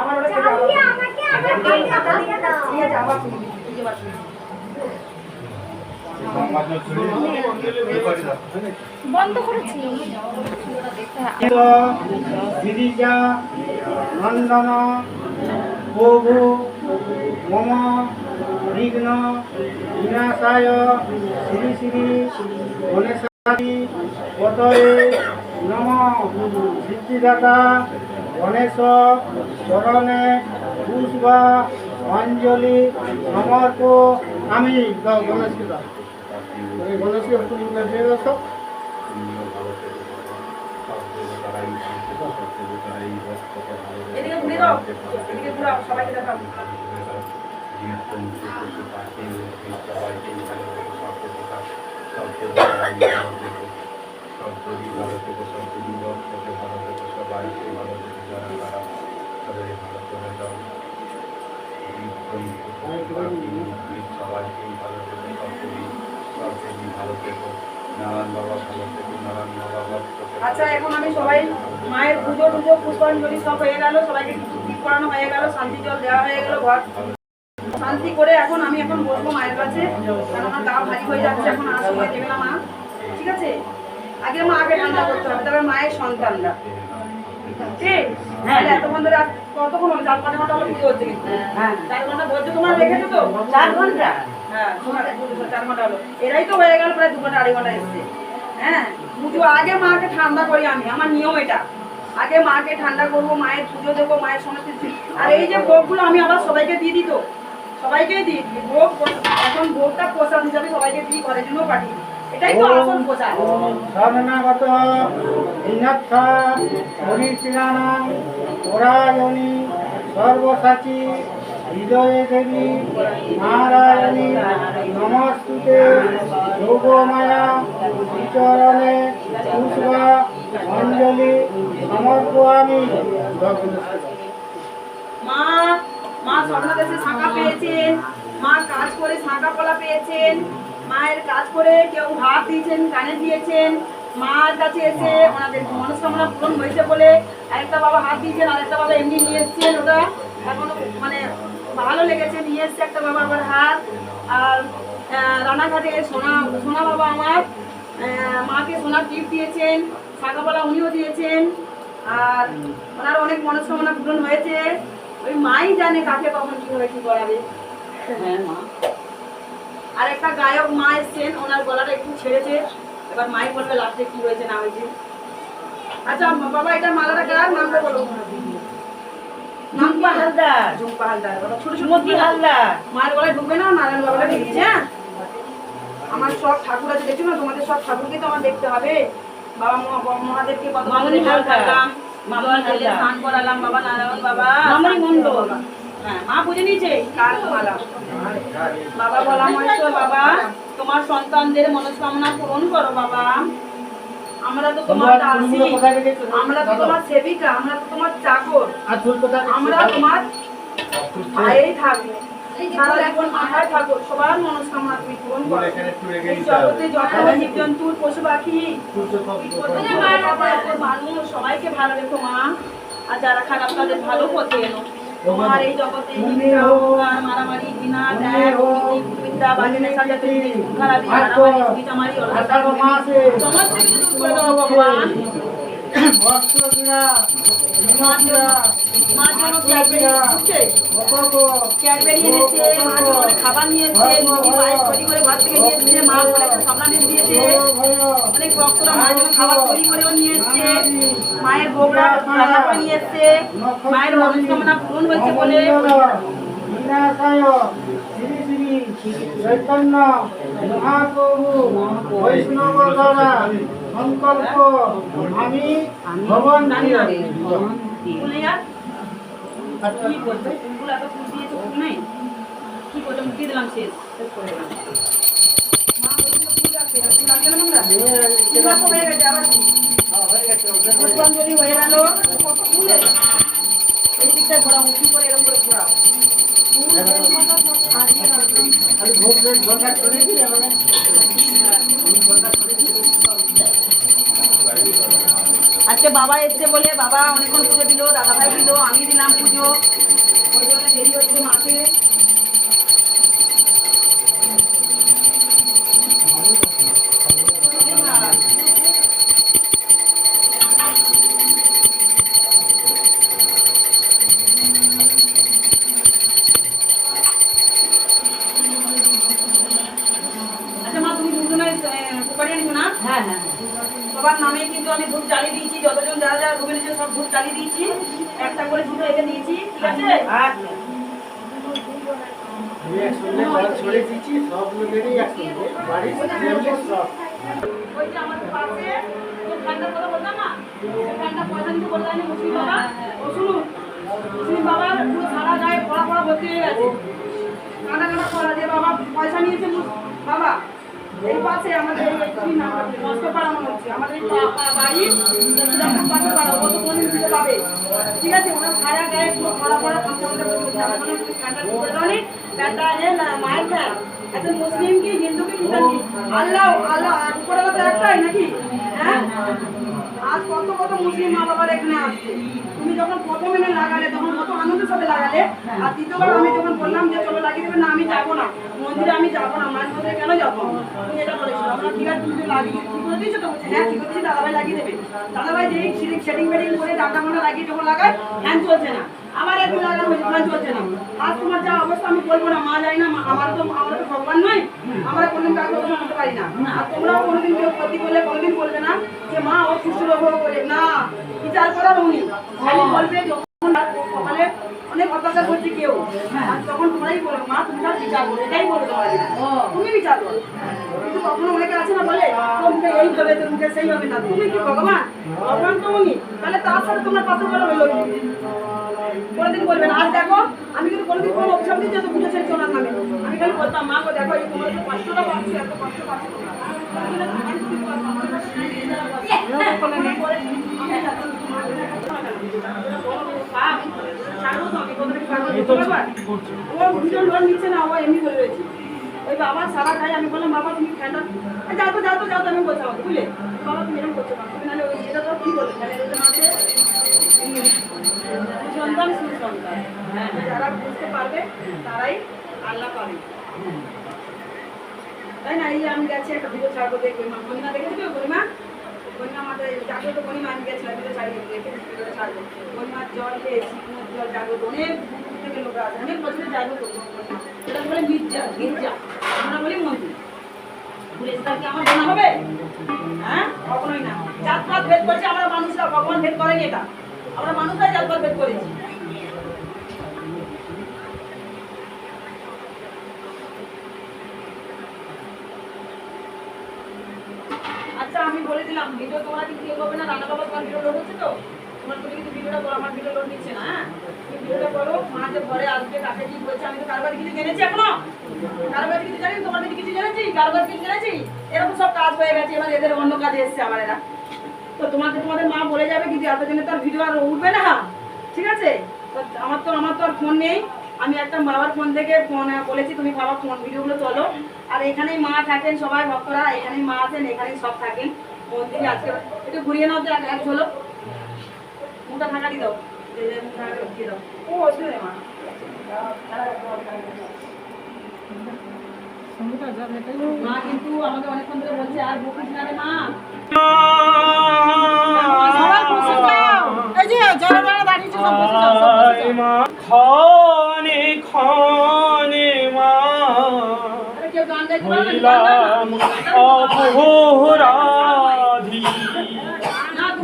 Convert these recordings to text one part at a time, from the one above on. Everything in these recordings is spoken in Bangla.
আমার ওটা তুলবি। এই বন্ধ করেছি। গিরিজা নন্দন প্রভু মম বিঘ্ন বিনাশায় শ্রী শ্রী পতয়ে নম। সিদ্ধিদাতা গণেশ চরণে পুষ্প অঞ্জলি সমর্প আমি। দাও গণেশকে দাও। গণেশকে তুমি দিয়ে দাও সব। ভক্ত থেকো। আচ্ছা এখন আমি সবাই মায়ের পুজো টুজো, পুষ্পাঞ্জলি সব হয়ে গেল, সবাইকে ঠিক করানো হয়ে গেল, শান্তি জল দেওয়া হয়ে গেল ঘর। শান্তি করে এখন আমি এখন বসবো মায়ের কাছে কারণ আমার গা ভারী হয়ে যাচ্ছে, এখন আর দেবে না মা। ঠিক আছে? আগে মা আগে ঠান্ডা করতে হবে তবে মায়ের সন্তানরা। ঠিক হ্যাঁ। এতক্ষণ ধরে আর কতক্ষণ হলো চার পাঁচ ঘণ্টা হলো পুজো হচ্ছে কিন্তু। হ্যাঁ। চার ঘণ্টা ধৈর্য তোমার রেখেছো তো? চার ঘণ্টা? হ্যাঁ তোমার চার ঘণ্টা হলো। এরাই তো হয়ে গেল প্রায় দু ঘণ্টা আড়াই ঘণ্টা এসছে। হ্যাঁ পুজো আগে মাকে ঠান্ডা করি আমি আমার নিয়ম এটা। আগে মাকে ঠান্ডা করব মায়ের পুজো দেবো মায়ের সমস্ত। আর এই যে ভোগগুলো আমি আবার সবাইকে দিয়ে দিই তো? সবাইকেই দিই। ভোগ এখন ভোগটা প্রসাদ হিসাবে সবাইকে দিই ঘরের জন্য পাঠিয়ে। এটাই তো আসল প্রসাদ শরণাগত পরায়ণী সর্বসাচী হৃদয়ে দেবী নারায়ণী নমস্তুতে যোগমায়া শ্রীচরণে পুষ্প অঞ্জলি সমর্পয়ামি। মা মা স্বর্ণদেশে শাঁখা পেয়েছেন মা কাজ করে শাঁখা কলা পেয়েছেন মায়ের কাজ করে কেউ হাত দিয়েছেন, কানে দিয়েছেন, মার কাছে এসে ওনাদের মনস্কামনা পূরণ হয়েছে বলে আরেকটা বাবা হাত দিয়েছেন, আরেকটা বাবা এমনি নিয়ে এসছেন ওটা এখন মানে ভালো লেগেছে, নিয়ে এসছে একটা বাবা আবার হাত। আর রানাঘাটে সোনা সোনা বাবা আমার মাকে সোনার টিপ দিয়েছেন, শাঁখাপালা উনিও দিয়েছেন। আর ওনার অনেক মনস্কামনা পূরণ হয়েছে। ওই মাই জানে কাকে কখন কীভাবে কি করাবে। হ্যাঁ মা। আর একটা গায়ক মা এসছেন ওনার গলাটা একটু ছেড়েছে। এবার মাই বলবে লাস্টে কি হয়েছে না হয়েছে। আচ্ছা বাবা এটা মালাটা কার? নামটা বলো। ঝুম্পা হালদার। ঝুম্পা হালদার বাবা ছোট ছোট মতি হালদার। মায়ের গলায় ঢুকবে না? নারায়ণ বাবাটা ঢুকছে হ্যাঁ। আমার সব ঠাকুর আছে দেখছ না? তোমাদের সব ঠাকুরকে তো আমার দেখতে হবে। বাবা মহা- মহাদেবকে কত। করলাম। স্নান বাবা নারায়ণ বাবা। মামনি মণ্ডল। হ্যাঁ মা বুঝে নিয়েছে কার মালা। বাবা বলা হয়েছে বাবা তোমার সন্তানদের মনস্কামনা পূরণ করো বাবা। আমরা তো তোমার দাসী। ফুলগুলো কোথায় রেখেছো? আমরা তো তোমার সেবিকা আমরা তো তোমার চাকর। আর ফুল কোথায় আমরা তোমার পায়েই থাকব। সারা জীবন মাথায় থাকো সবার মনস্কামনা তুমি পূরণ করো। জগতে যত জীবজন্তুর পশু পাখি মানুষ সবাইকে ভালো রেখো মা। আর যারা খারাপ তাদের ভালো পথে এনো। তোমার এই জগতে হিংসা, অহংকার, মারামারি ঘৃণা ত্যাগ দুর্নীতি, বিদ্যা বাজনে সাজাতে খারাপি মারামারি বিচামারি আষাঢ় মাসে সমস্ত কিছু দূর করে দেবো ভগবান খাবার নিয়ে এসছে মুরগি পায়েস তৈরি করে ঘর থেকে নিয়ে এসছে মা সামনা দিয়ে দিয়েছে অনেক ভক্তরা মায়ের জন্য খাবার তৈরি করেও নিয়ে এসছে মায়ের ভোগরা রান্না করে নিয়ে এসছে মায়ের মনস্কামনা পূরণ হয়েছে বলে চৈতন্য মহাপ্রভু বৈষ্ণব দ্বারা সংকল্প আমি ভবন কি কি রাখা হয়ে কি? পুষ্পাঞ্জলি হয়ে গেল কত ফুলে এই দিকটা ঘোরাও উঁচু করে এরকম করে ঘোরাও খালি ভোগ ঘণ্টা করে দিলে মানে আজকে বাবা এসছে বলে বাবা অনেকক্ষণ পুজো দিল, দাদাভাই দিল, আমি দিলাম পুজো। ওই জন্য দেরি হচ্ছে মাকে আচ্ছা মা তুমি দুজনের কুকারি আনিছো না হ্যাঁ হ্যাঁ সবার নামে কিন্তু আমি ধূপ জ্বালিয়ে দিয়েছি যতজন যারা যারা রুমে নিচে সব ধূপ জ্বালিয়ে দিয়েছি একটা করে ঝুড়ো এনে দিয়েছি ঠিক আছে আচ্ছা আমি একসঙ্গে জল ছড়িয়ে দিচ্ছি সব মিলেরই একসঙ্গে বাড়ির সব। ওই যে আমাদের পাশে যে ঠান্ডার কথা বললাম না? সে ঠান্ডা পয়সা দিতে বললাম না মুসলিম বাবা। ও শুনুন, মুসলিম বাবা পুরো সারা বাবা পয়সা নিয়েছে বাবা, এই পাশে আমাদের আমাদের পাশে পাড়া ঠিক আছে, ওনার সারা গায়ে পুরো পড়া পড়া আমার ঠান্ডা হ্যাঁ? বললাম যে লাগিয়ে দেবে, না, আমি যাব না। মন্দিরে আমি যাব না, মায়ের মন্দিরে কেন যাব? তুমি এটা আমরা ঠিক আছে তুমি তো? বলছে হ্যাঁ ঠিক করে দিয়েছি? দাদাভাই লাগিয়ে দেবে। দাদাভাই সিলিং সেটিং ফেটিং করে ডাটা মোটা লাগিয়ে যখন লাগায়, ফ্যান চলছে না। আবার একদিন লাগানো হয়ে চলছে না। আজ তোমার যা অবস্থা আমি বলব না, মা যায় না আমার তো আমার তো ভগবান নয়। আমরা কোনোদিন কাউকে কথা করতে পারি না। আর তোমরাও কোনোদিন কেউ ক্ষতি করলে কোনোদিন বলবে না যে মা ও রোগ করে না, বিচার করার উনি। খালি বলবে সকালে অনেক অত্যাচার করছে কেউ। আর তখন তোমরাই বলবে মা তুমি বিচার করো। এটাই তোমার তুমি বিচার করো। কিন্তু কখনো অনেকে আছে না বলে তোমাকে এই হবে তোমাকে সেই হবে না তুমি কি ভগবান? ভগবান তো উনি। তাহলে তার সাথে তোমরা পাত্র করা হলো? কোনোদিন বলবে না। আজ দেখো আমি কিন্তু কোনোদিন কোনো অভিশাপ দিচ্ছি তো পুজো ছেড়ে ওনার নামে আমি খালি বলতাম মা গো দেখো এই তোমার কষ্টটা পাচ্ছি এত কষ্ট পাচ্ছি তোমরা। যারা বুঝতে পারবে তারাই আল্লাহ পাবে তাই না? এই আমি গেছি, একটা ভিডিও ছাড়বো দেখবে। মা গণিমা দেখেছি? গণিমা জল অনেক দূর থেকে লোক আছে অনেক বছরে আমরা বলি আমার হবে? হ্যাঁ? কখনোই না। ভেদ করছে, আমরা মানুষরা, ভগবান ভেদ করেনি এটা। আমরা মানুষরা জাতপাত ভেদ করেছি আচ্ছা আমি বলে দিলাম ভিডিও তোমরা কিন্তু ইয়ে না? রান্না বাবা তোমার ভিডিও তো? তোমার তুমি কিন্তু ভিডিও লোড না হ্যাঁ? তুমি ভিডিওটা করো, মা যে ঘরে আসবে কাকে কি বলছে? আমি তো কারবার কিছু জেনেছি এখনও। কারবার কিছু জানি তোমার কাছে জেনেছি? কারবার কিছু জেনেছি? এরকম সব কাজ হয়ে গেছে, এবার এদের অন্য কাজে এসছে এরা। তো তোমাকে তোমাদের মা বলে যাবে কিন্তু এতদিনে তো আর ভিডিও আর উঠবে না। ঠিক আছে? আমার তো আমার তো আর ফোন নেই। আমি একটা বাবার ফোন থেকে ফোন বলেছি, তুমি বাবা ফোন ভিডিওগুলো চলো আর এখানেই মা থাকেন সবাই ভক্তরা, এখানেই মা আছেন, এখানেই সব থাকেন। আজকে একটু ঘুরিয়ে দাও। মা। কিন্তু আমাকে অনেকক্ষণ ধরে বলছে, আর বকিস না মা। সবাই বসে যাও। খনে খনে মা। হইলাম। অপরাধী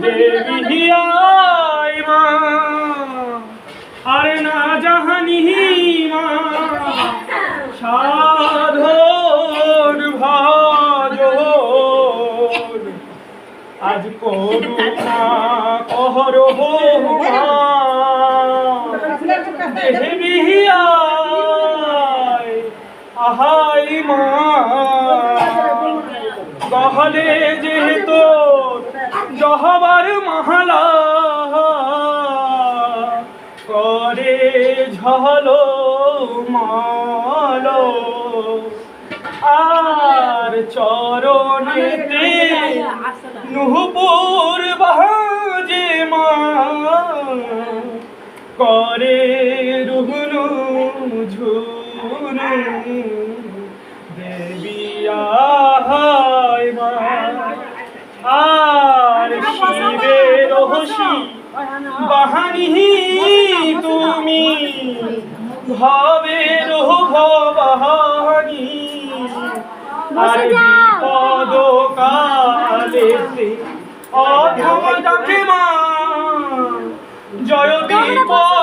দেবী আই মা আর না জাহানি মা। সাধন ভাজন। আজ করুণা কহর হো মা দেবী আই আহাই মা গহলে যেহেতু জহবার মহলা, করে ঝলো মালো। আর চরণেতে নুপুর বাহার মা, করে রুহনু ঝুনু আহায় মা। আর শিবের রহসী বাহানি তুমি। ভবের ভবাহানি আর বিপদ কালেতে অথম ডাকে মা। জয় বিপদ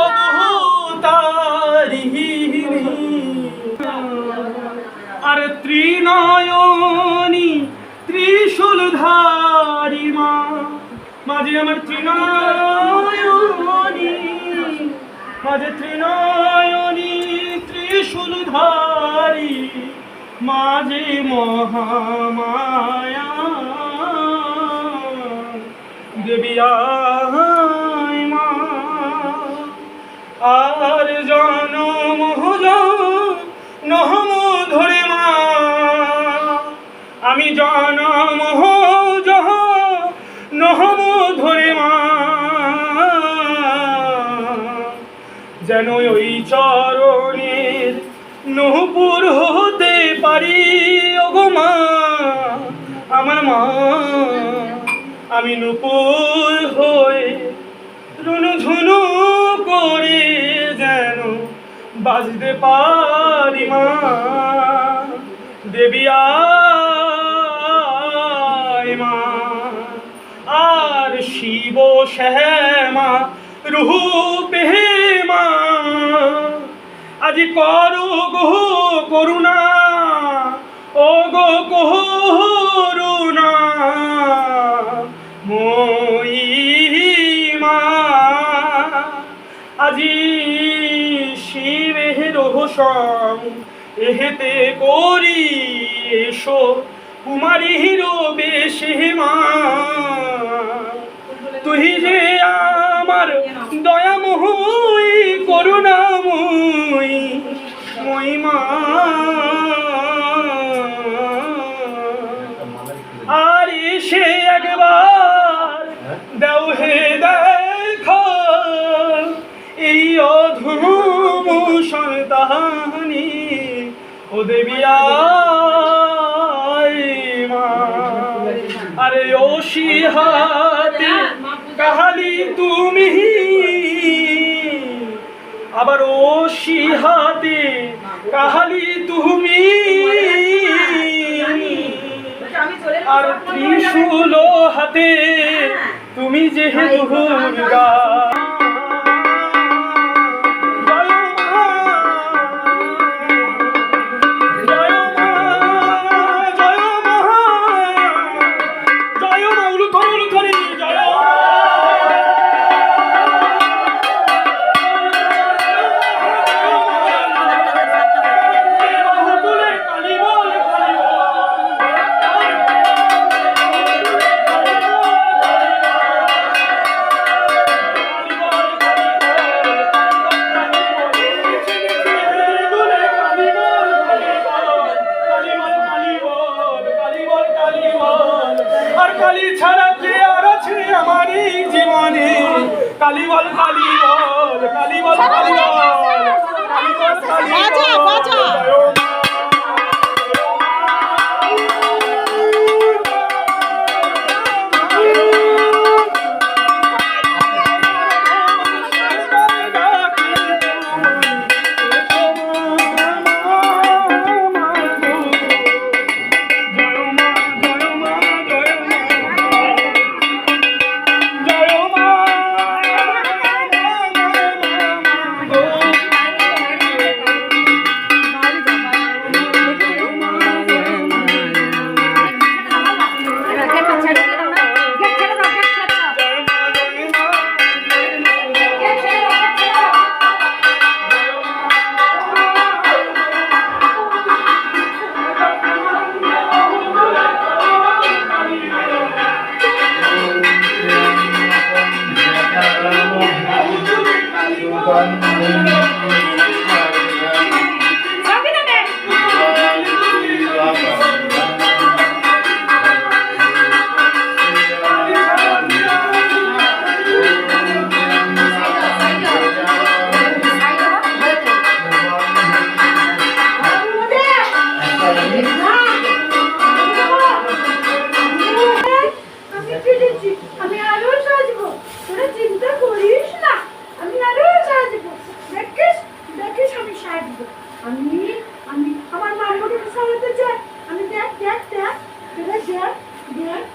ত্রিনয়নী ত্রিশূলধারী মা। মাঝে আমার ত্রিনয়নী, মাঝে ত্রিনয়নী ত্রিশূলধারী মাঝে মহামায়া। দেবিয়ায় মা। আর জনম হলো নহম ধরে আমি জনম জহ, নহম ধরে মা। যেন ওই চরণের নহপুর হতে পারি, ওগো মা, আমার মা। আমি নুপুর হয়ে রুনু ঝুনু করে যেন বাজতে পারি মা। দেবী শিব শ্যামা রূপে মা আজ করো গো করুণা ও গো করুণা। মহিমা, আজি শিবের রহসম এহেতে করি এসো কুমারীর বেশে মা তুই যে আমার দয়াময়, করুণাময়, মহিমা। আর সে একবার দাও হে দেখা, এই অধম সন্তানি, ও দেবিয়া আরে ও শিহাতে কাহালি তুমি? আবার ও শিহাতে কাহালি তুমি? আর ত্রিশূল হাতে তুমি যেহেতু দুর্গা Here.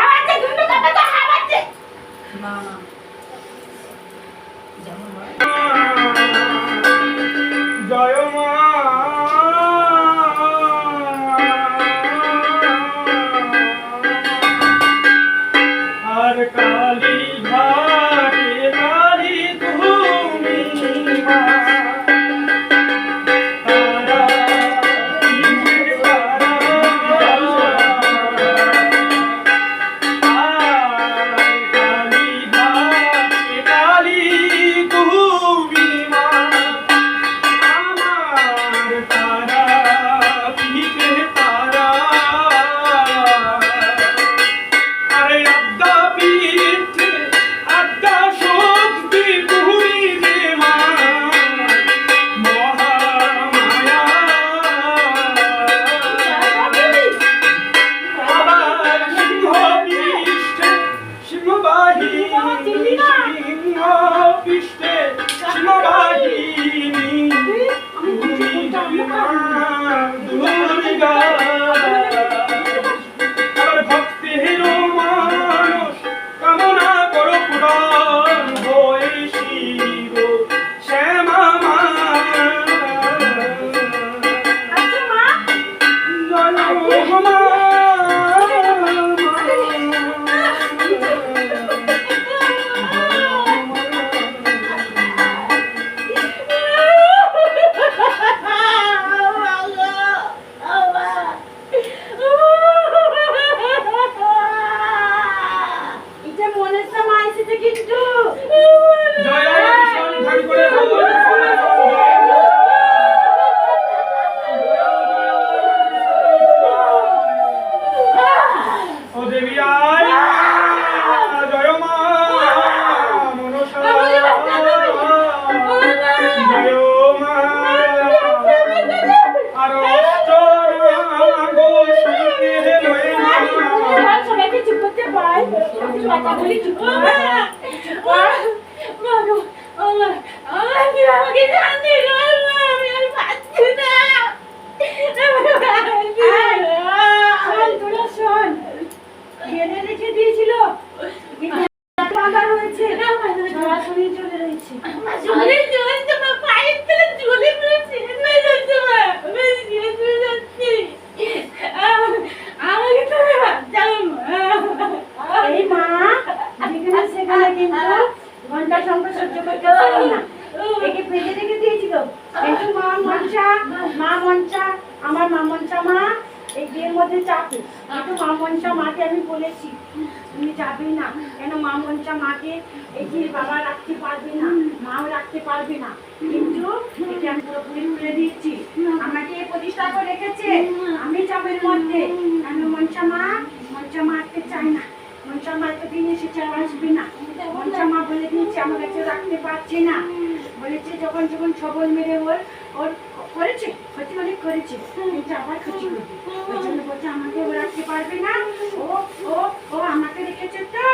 যখন যখন সবল মেরে ওর ওর করেছে ক্ষতি অনেক করেছে কিন্তু আবার ক্ষতি করবে ওই জন্য বলছে আমাকে ও রাখতে পারবে না ও ও ও আমাকে রেখেছে তো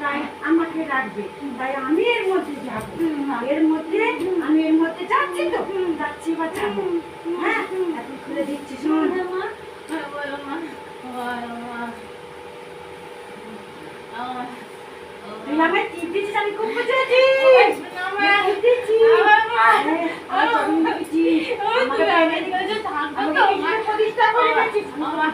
তাই আমাকে রাখবে তাই আমি এর মধ্যে যাব এর মধ্যে আমি এর মধ্যে যাচ্ছি তো যাচ্ছি বা যাব হ্যাঁ এখন খুলে দিচ্ছি শোন তুই আমায় টিপ দিচ্ছিস আমি খুব বুঝেছি টিপ দিচ্ছি হ্যাঁ, আমার চরণ দিচ্ছিস। আমাকে প্রেমে দিচ্ছিস। আমাকে কিসের প্রতিষ্ঠা করে দিচ্ছিস? থাকো তো। আমার।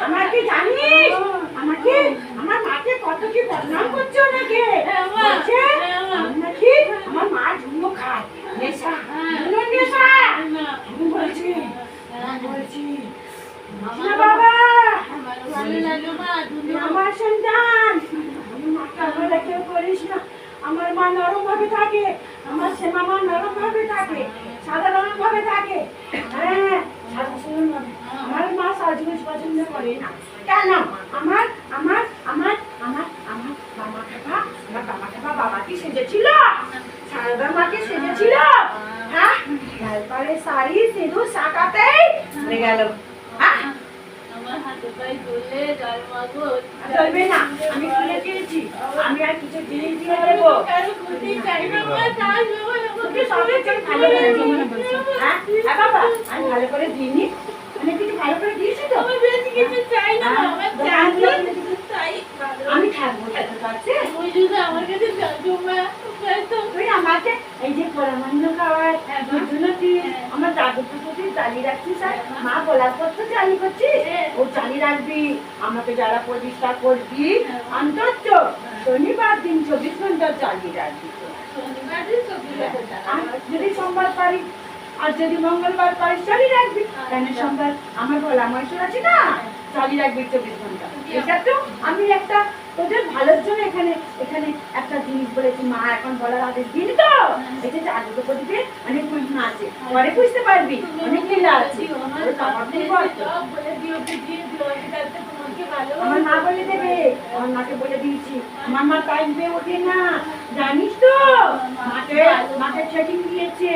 আমাকে জানিস আমাকে আমার মাকে কত কি বদনাম করছ নাকি মা। বলছে, মা। আমি নাকি আমার মা ঝুনো খায় বলছি বলছি বাবা আমার লাগে মা কেউ করিস না। আমার মা নরম ভাবে থাকে আমার শ্যামা মা নরম ভাবে থাকে সাধারণ ভাবে থাকে। হ্যাঁ সাধারণ ভাবে আমার মা সাজগোজ পছন্দ করে না। কেন? আমার আমার আমার আমার আমার বাবা খাপা আমার বাবা খাপা বাবা কি সেজেছিল। সারদা মাকে সেজেছিল। হ্যাঁ তারপরে শাড়ি সিঁদুর সাকাতেই হয়ে গেল। হ্যাঁ। আমার হাতে পায়ে ধরলে জল মাগো চলবে না আমি খুলে দিয়েছি আমি আর কিছু জিনিস দিয়ে দেবো কারও ক্ষতি চাই না মা চাই তুমি সবের জন্য ভালো করে দিই। হ্যাঁ? হ্যাঁ আমি দিইনি। আমি কিছু ভালো করে দিয়েছি তো? আমি বেশি কিছু চাই না আমার চাই চাই আমি থাকব তোর কাছে ওই যদি আমার কাছে থাকো তুই আমাকে এই যে পরামান্য খাওয়ায় দুজনে তুই আমার দাদু পুজোতে চালিয়ে রাখছিস আর মা। বলার পর তো চালিয়ে করছিস ও চালিয়ে রাখবি আমাকে যারা প্রতিষ্ঠা করবি অন্তত শনিবার দিন চব্বিশ ঘণ্টা চালিয়ে রাখবি তো। যদি সোমবার পারি, আর যদি মঙ্গলবার পারি চালিয়ে রাখবি। কেন সোমবার? আমার গলা মহেশ্বর আছে না? চালিয়ে রাখবি চব্বিশ ঘণ্টা। তো আমি একটা, তোদের ভালোর জন্য এখানে এখানে একটা জিনিস বলেছি। মা এখন বলার আদেশ দিন তো? এটা জাদু তো করবে অনেক মহিমা আছে। পরে বুঝতে পারবি, অনেক লীলা আছে। আমার মা বলে দেবে। আমার মাকে বলে দিয়েছি। আমার মা টাইম পেয়ে ওঠে না। জানিস তো? মাকে মাকে ট্রেনিং দিয়েছে।